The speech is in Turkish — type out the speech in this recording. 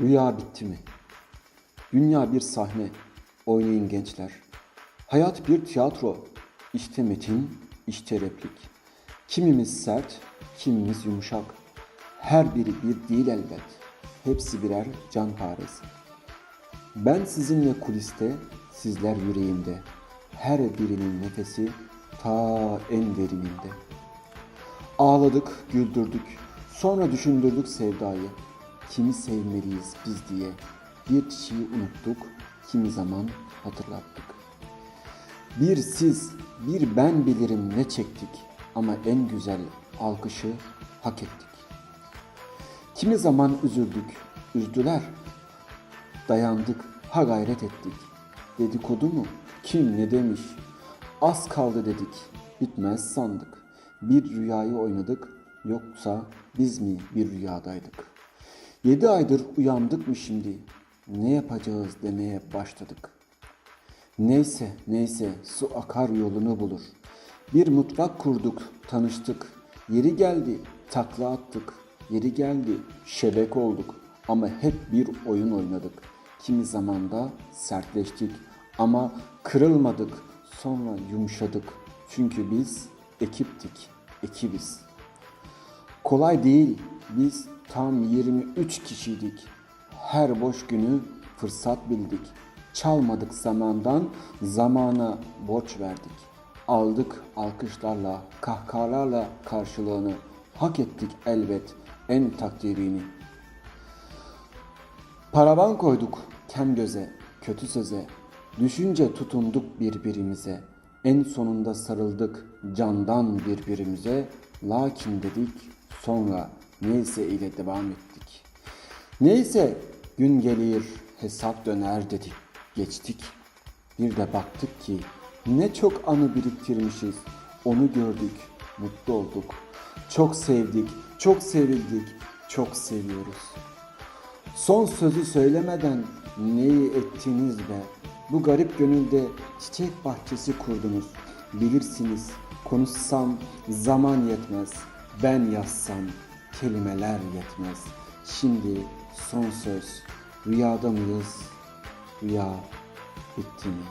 Rüya bitti mi? Dünya bir sahne. Oynayın gençler. Hayat bir tiyatro. İşte metin, işte replik. Kimimiz sert, kimimiz yumuşak. Her biri bir değil elbet. Hepsi birer can paresi. Ben sizinle kuliste, sizler yüreğimde. Her birinin nefesi ta en derininde. Ağladık, güldürdük. Sonra düşündürdük sevdayı. Kimi sevmeliyiz biz diye. Bir kişiyi unuttuk, kimi zaman hatırlattık. Bir siz, bir ben bilirim ne çektik ama en güzel alkışı hak ettik. Kimi zaman üzüldük, üzdüler. Dayandık, ha gayret ettik. Dedikodu mu? Kim ne demiş? Az kaldı dedik, bitmez sandık. Bir rüyayı oynadık, yoksa biz mi bir rüyadaydık? Yedi aydır uyandık mı şimdi? Ne yapacağız demeye başladık. Neyse, neyse, su akar yolunu bulur. Bir mutfak kurduk, tanıştık. Yeri geldi, takla attık. Yeri geldi, şebek olduk. Ama hep bir oyun oynadık. Kimi zamanda sertleştik ama kırılmadık. Sonra yumuşadık. Çünkü biz ekiptik, ekibiz. Kolay değil. Biz tam 23 kişiydik. Her boş günü fırsat bildik. Çalmadık zamandan, zamana borç verdik. Aldık alkışlarla, kahkahalarla karşılığını. Hak ettik elbet en takdirini. Paravan koyduk kem göze, kötü söze. Düşünce tutunduk birbirimize. En sonunda sarıldık candan birbirimize. Lakin dedik sonra neyse ile devam ettik. Neyse gün gelir hesap döner dedik. Geçtik. Bir de baktık ki ne çok anı biriktirmişiz. Onu gördük, mutlu olduk. Çok sevdik, çok sevildik, çok seviyoruz. Son sözü söylemeden neyi ettiniz be? Bu garip gönülde çiçek bahçesi kurdunuz. Bilirsiniz konuşsam zaman yetmez. Ben yazsam kelimeler yetmez. Şimdi son söz. Rüyada mıyız? Rüya bitti mi?